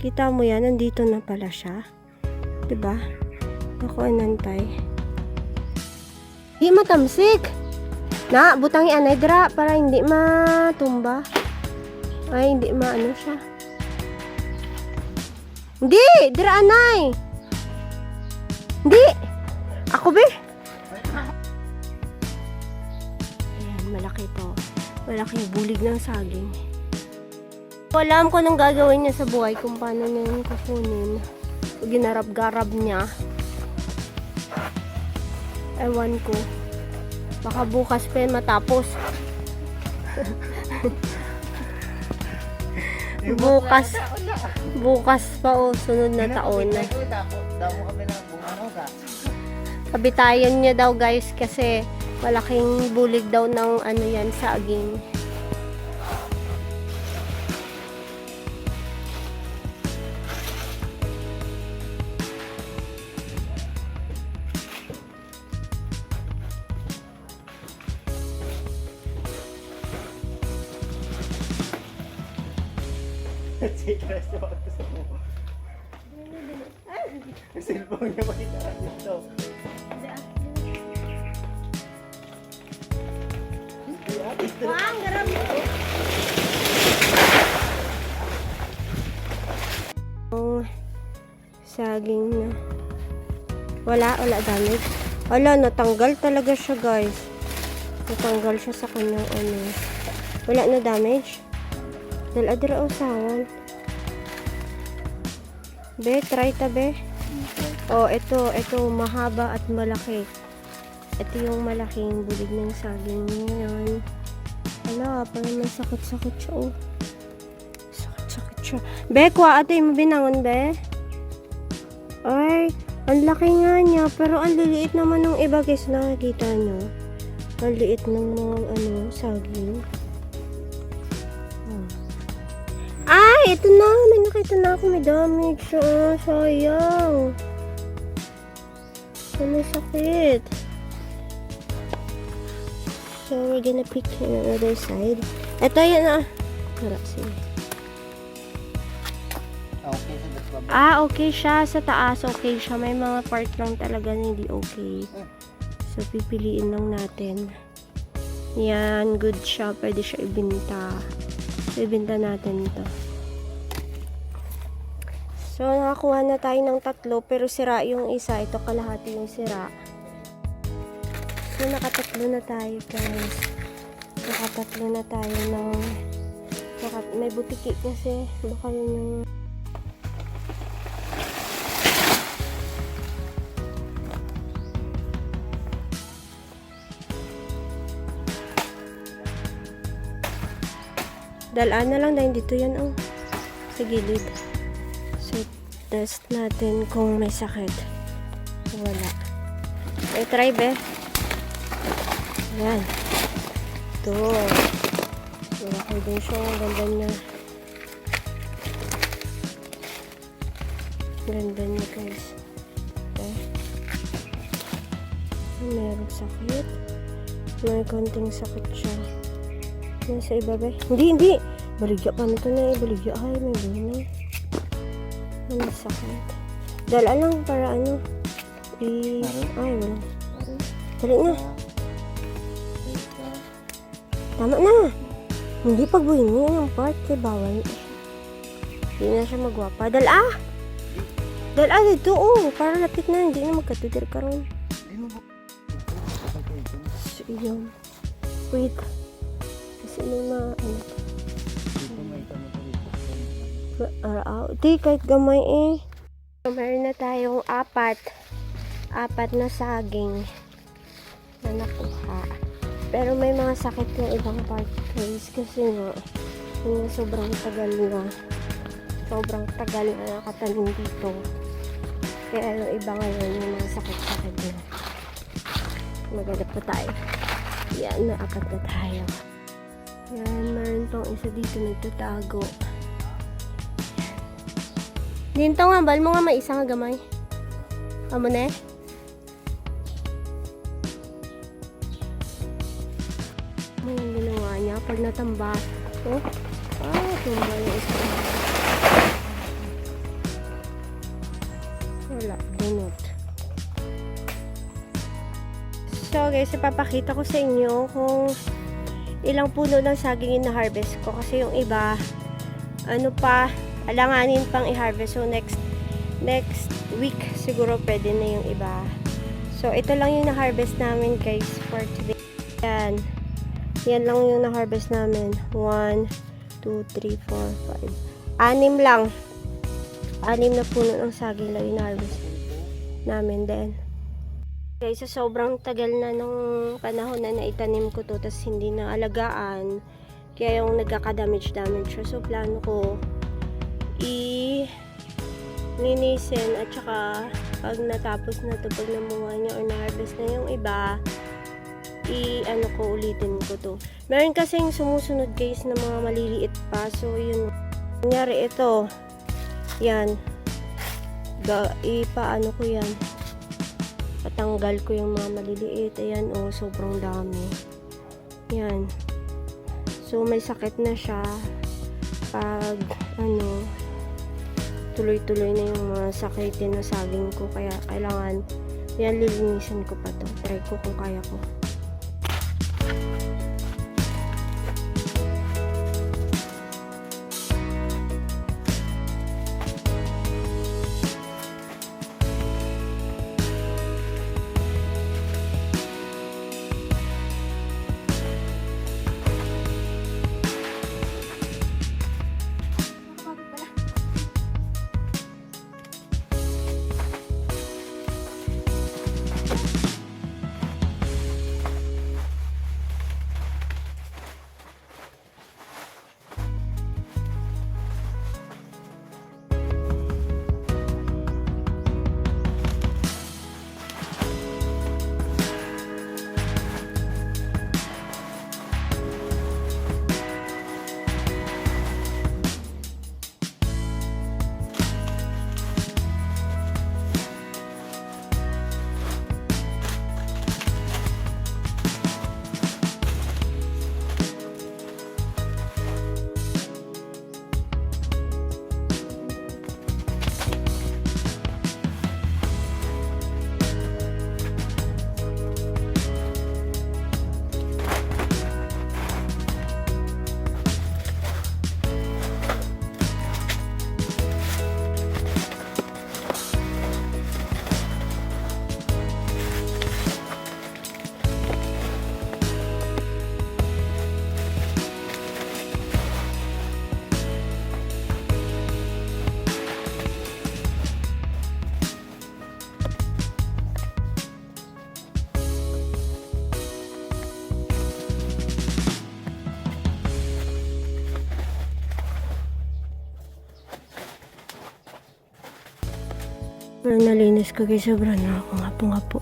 Kita mo yan, nandito na pala siya. 'Di ba? Ako anantay. Di matamsik. Na, butangi anay dra para hindi matumba. Ay, hindi maano siya. Hindi! Dira anay! Hindi! Ako be! Ayan, malaki to. Malaking bulig ng saging. Wala ko anong gagawin niya sa buhay kung paano niya yung kukunin. Ginarap-garab niya. Ewan ko. Baka bukas pa yun matapos. bukas. Bukas pa o sunod na taon. Kabitayan niya daw guys kasi malaking bulig daw ng ano yan saging. Secret sa gusto mo. Ang cellphone niya makita dito. Wang, garam mo. Ang saging na. Wala, wala damage. Wala, natanggal talaga siya guys. Natanggal siya sa kanyang ano. Wala na damage. Dahil adira usawan. Be, try ta be. Oh, ito, ito, mahaba at malaki. Ito yung malaking bulig ng saging ngayon. Ala, parang may sakit-sakit siya, oh. Sakit-sakit siya. Be, kuha ate, mabinangon, be. Ay, ang laki nga niya, pero ang liliit naman ng iba, guys, nakikita nyo. Ang liit ng mga, ano, saging. Ito na, may nakita na ako, may damage oh, sayang. Ay, may sakit. So, we're gonna pick on the other side. Ito yan ah. Wala, sige. Okay, sa baba. Ah, okay siya. Sa taas, okay siya. May mga part lang talaga na hindi okay. So, pipiliin lang natin. Yan, good siya. Pwede siya ibinta. Ibinta natin ito. So, nakakuha na tayo ng tatlo, pero sira yung isa. Ito kalahati yung sira. So, nakatatlo na tayo, guys. Nakatatlo na tayo ng... Naka, may butiki kasi. Baka yun yung... Dalaan na lang dahil dito yan oh. Sa gilid. Test natin kung may sakit. Wala. Eh, try be. Yan. Ito. Malaki din siya. Ang ganda niya. Ganda niya guys. Okay. Merong sakit. May konting sakit siya. Nasa iba ba? Hindi, hindi. Baligya pa nito na eh. Baligya. Ay, may bunay. Ano sakit? Dala lang para ano. I... Ay, wala. Dali na. Tama na. Hindi pagbuhin niya yung part. Kaya bawal. Hindi na siya magwapa. Dala! Dala dito. Oh, para lapit na. Hindi na magkatudir ka ron. So, yun. Wait. Kasi may mga ano. Araw. Di, kahit gamay eh. Meron na tayong apat. Apat na saging na nakuha. Pero may mga sakit yung ibang part guys. Kasi nga, yun nga sobrang tagal na. Sobrang tagal na nakatanim dito. Kaya yung iba ngayon, yung mga sakit-sakit na. Maghanap pa tayo. Yan, naapat na tayo. Yan, meron pang isa dito nagtatago. Dinto nga, bal mo nga may isa nga gamay. Amo na eh. Ano yung ginawa niya pag natamba? Oh, ah, tumba yung isa. Wala, bunot. So guys, ipapakita ko sa inyo kung ilang puno ng saging yung na-harvest ko. Kasi yung iba, ano pa, alanganin pang i-harvest. So next, next week siguro pwede na yung iba. So ito lang yung na-harvest namin guys for today. Yan. Yan lang yung na-harvest namin. 1, 2, 3, 4, 5. Anim lang. Anim na puno ng saging lang yung na-harvest namin din. Guys, sa sobrang tagal na nung panahon na naitanim ko to, tapos hindi na alagaan, kaya yung nagkaka-damage damage. So, plano ko i linisin at saka pag natapos na to, pag namunga niya or na-harvest na yung iba, i ano ko ulitin ko to. Meron kasing sumusunod guys na mga maliliit pa. So, yun. Kunyari ito. Yan. Ga, ipaano ko yan patanggal ko yung mga maliliit. Ayan, oh, sobrang dami. Yan. So, may sakit na siya pag, ano, tuloy-tuloy na yung mga sakitin na saging ko. Kaya, kailangan, yan, lilinisan ko pa to. Try ko kung kaya ko. Pero nalinis ko guys, sobrang na ako nga po nga po.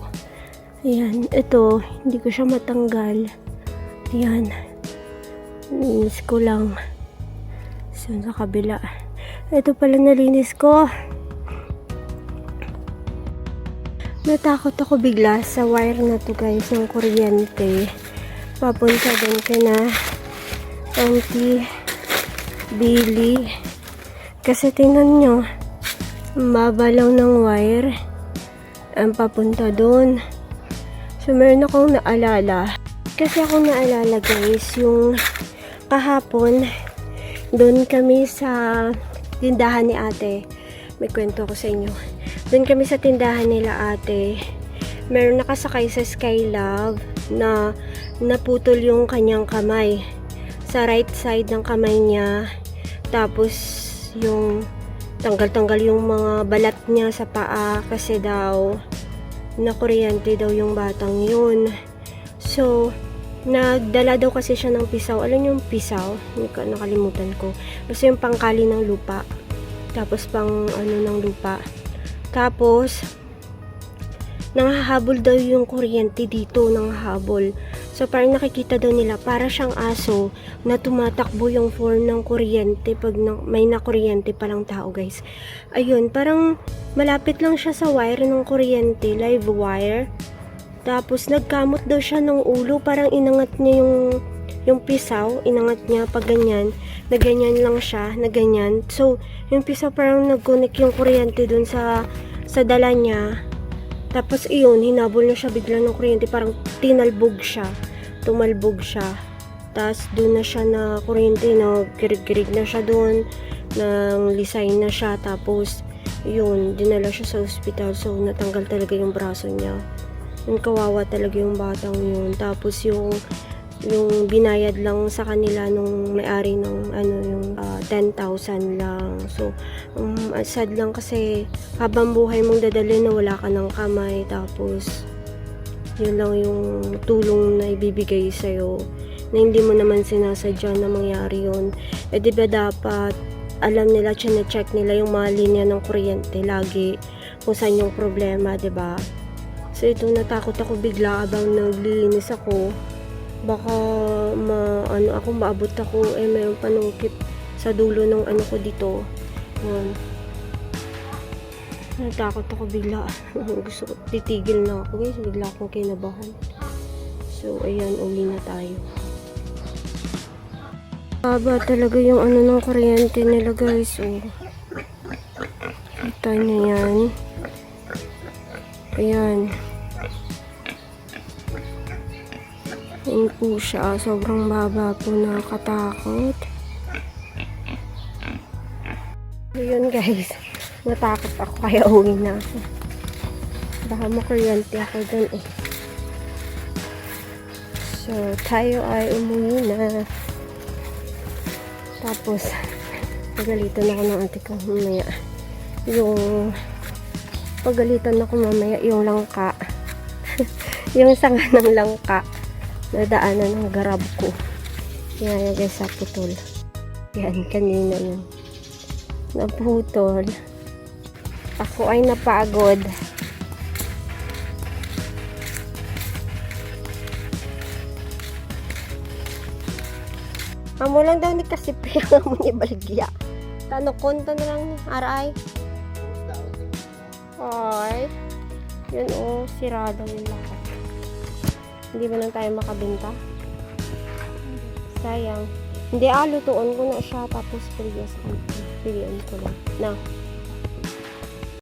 Ayan, ito, hindi ko siya matanggal. Ayan, linis ko lang. So, sa kabila. Ito pala nalinis ko. Natakot ako bigla sa wire na to guys, ng kuryente. Papunta din ka na Auntie Billy. Kasi tingnan nyo, ang babalaw ng wire ang papunta doon. So, meron akong naalala. Kasi akong naalala guys, yung kahapon, doon kami sa tindahan ni ate. May kwento ko sa inyo. Doon kami sa tindahan nila ate. Meron nakasakay sa Skylove na naputol yung kanyang kamay. Sa right side ng kamay niya. Tapos, yung tanggal-tanggal yung mga balat niya sa paa kasi daw nakuryente daw yung batang yun. So, nagdala daw kasi siya ng pisaw. Alam yung pisaw? Nakalimutan ko. Basta yung pangkali ng lupa. Tapos pang ano ng lupa. Tapos, nanghahabol daw yung kuryente dito, nanghahabol. So, parang nakikita daw nila, para siyang aso na tumatakbo yung form ng kuryente pag na, may nakuryente palang tao, guys. Ayun, parang malapit lang siya sa wire ng kuryente, live wire. Tapos, nagkamot daw siya ng ulo, parang inangat niya yung yung pisaw, inangat niya pag ganyan, na ganyan lang siya, na ganyan. So, yung pisaw parang nag-connect yung kuryente dun sa sa dala niya. Tapos iyon, hinabol na siya bigla ng kuryente. Parang tinalbog siya. Tumalbog siya. Tapos doon na siya na kuryente, na girig na siya doon. Nang lisay na siya. Tapos, yun, dinala siya sa ospital. So, natanggal talaga yung braso niya. Yung kawawa talaga yung batang yun. Tapos yung yung binayad lang sa kanila nung may-ari ng ano yung ah, 10,000 lang. So um, sad lang kasi habang buhay mong dadalhin na wala ka ng kamay tapos yun lang yung tulong na ibibigay sa'yo na hindi mo naman sinasadya na mangyari yun. Eh di ba dapat alam nila, check nila yung mga linya ng kuryente lagi kung saan yung problema, ba? So ito natakot ako bigla abang naglilinis ako baka ma ano ako maabot ako eh mayroon panungkit sa dulo ng ano ko dito yun natakot ako bigla. Gusto ko titigil na ako guys. Bigla akong kinabahan. So ayan uli na tayo. Haba talaga yung ano ng kuryente nila guys. Oh. Kita nyo yan. Ayan. Yun po siya. Sobrang baba po. Nakakatakot. Yun guys. Natakot ako kaya uwi na ako. Baka makuryente ako dun eh. So, tayo ay umuwi na. Tapos, pagalitan ako ng ate ko mamaya. Yung pagalitan ako mamaya yung langka. yung sanga ng langka nadaanan ng garab ko. Yan, guys, sa putol. Yan, kanina yun. Naputol. Ako ay napagod. Amo lang daw ni Kasipri ang amo ni Baligya. Tano konto na lang ni Aray. Ay. Yun oh, sirado yung lahat. Hindi ba lang tayo makabenta? Sayang. Hindi, ah, lutuon ko na siya. Tapos, pilihan ko lang. Na,